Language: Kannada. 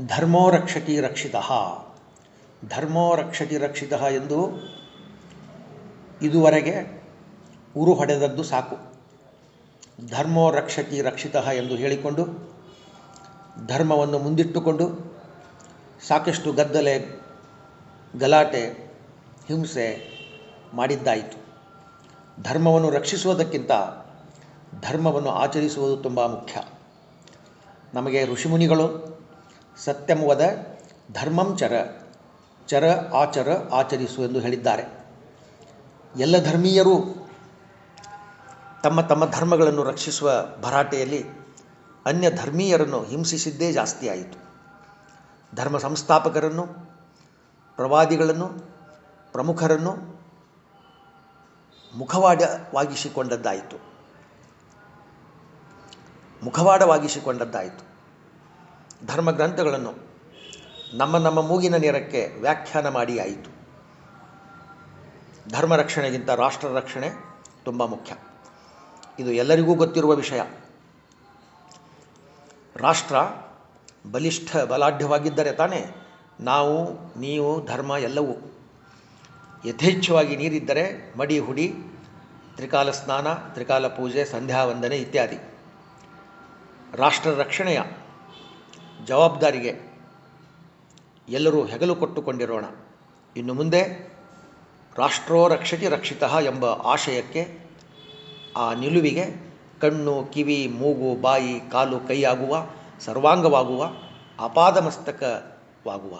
ಧರ್ಮೋ ರಕ್ಷತಿ ರಕ್ಷಿತ. ಧರ್ಮೋ ರಕ್ಷತಿ ರಕ್ಷಿತ ಎಂದು ಇದುವರೆಗೆ ಉರು ಹೊಡೆದದ್ದು ಸಾಕು. ಧರ್ಮೋ ರಕ್ಷತಿ ರಕ್ಷಿತ ಎಂದು ಹೇಳಿಕೊಂಡು, ಧರ್ಮವನ್ನು ಮುಂದಿಟ್ಟುಕೊಂಡು, ಸಾಕಷ್ಟು ಗದ್ದಲೆ, ಗಲಾಟೆ, ಹಿಂಸೆ ಮಾಡಿದ್ದಾಯಿತು. ಧರ್ಮವನ್ನು ರಕ್ಷಿಸುವುದಕ್ಕಿಂತ ಧರ್ಮವನ್ನು ಆಚರಿಸುವುದು ತುಂಬ ಮುಖ್ಯ. ನಮಗೆ ಋಷಿಮುನಿಗಳು ಸತ್ಯಮುವದ ಧರ್ಮಂ ಚರ ಚರ ಆಚರ ಆಚರಿಸು ಎಂದು ಹೇಳಿದ್ದಾರೆ. ಎಲ್ಲ ಧರ್ಮೀಯರು ತಮ್ಮ ತಮ್ಮ ಧರ್ಮಗಳನ್ನು ರಕ್ಷಿಸುವ ಭರಾಟೆಯಲ್ಲಿ ಅನ್ಯ ಧರ್ಮೀಯರನ್ನು ಹಿಂಸಿಸಿದ್ದೇ ಜಾಸ್ತಿ ಆಯಿತು. ಧರ್ಮ ಸಂಸ್ಥಾಪಕರನ್ನು, ಪ್ರವಾದಿಗಳನ್ನು, ಪ್ರಮುಖರನ್ನು ಮುಖವಾಡವಾಗಿಸಿಕೊಂಡದ್ದಾಯಿತು. ಮುಖವಾಡವಾಗಿಸಿಕೊಂಡದ್ದಾಯಿತು. ಧರ್ಮಗ್ರಂಥಗಳನ್ನು ನಮ್ಮ ನಮ್ಮ ಮೂಗಿನ ನೇರಕ್ಕೆ ವ್ಯಾಖ್ಯಾನ ಮಾಡಿ ಆಯಿತು. ಧರ್ಮ ರಕ್ಷಣೆಗಿಂತ ರಾಷ್ಟ್ರ ರಕ್ಷಣೆ ತುಂಬ ಮುಖ್ಯ. ಇದು ಎಲ್ಲರಿಗೂ ಗೊತ್ತಿರುವ ವಿಷಯ. ರಾಷ್ಟ್ರ ಬಲಿಷ್ಠ ಬಲಾಢ್ಯವಾಗಿದ್ದರೆ ತಾನೇ ನಾವು, ನೀವು, ಧರ್ಮ ಎಲ್ಲವೂ ಯಥೇಚ್ಛವಾಗಿ ನೀರಿದ್ದರೆ ಮಡಿ ಹುಡಿ, ತ್ರಿಕಾಲ ಸ್ನಾನ, ತ್ರಿಕಾಲ ಪೂಜೆ, ಸಂಧ್ಯಾ ವಂದನೆ ಇತ್ಯಾದಿ. ರಾಷ್ಟ್ರ ರಕ್ಷಣೆಯ ಜವಾಬ್ದಾರಿಗೆ ಎಲ್ಲರೂ ಹೆಗಲು ಕೊಟ್ಟುಕೊಂಡಿರೋಣ. ಇನ್ನು ಮುಂದೆ ರಾಷ್ಟ್ರೋ ರಕ್ಷತಿ ರಕ್ಷಿತ ಎಂಬ ಆಶಯಕ್ಕೆ ಆ ನಿಲುವಿಗೆ ಕಣ್ಣು, ಕಿವಿ, ಮೂಗು, ಬಾಯಿ, ಕಾಲು, ಕೈಯಾಗುವ, ಸರ್ವಾಂಗವಾಗುವ, ಅಪಾದಮಸ್ತಕವಾಗುವ.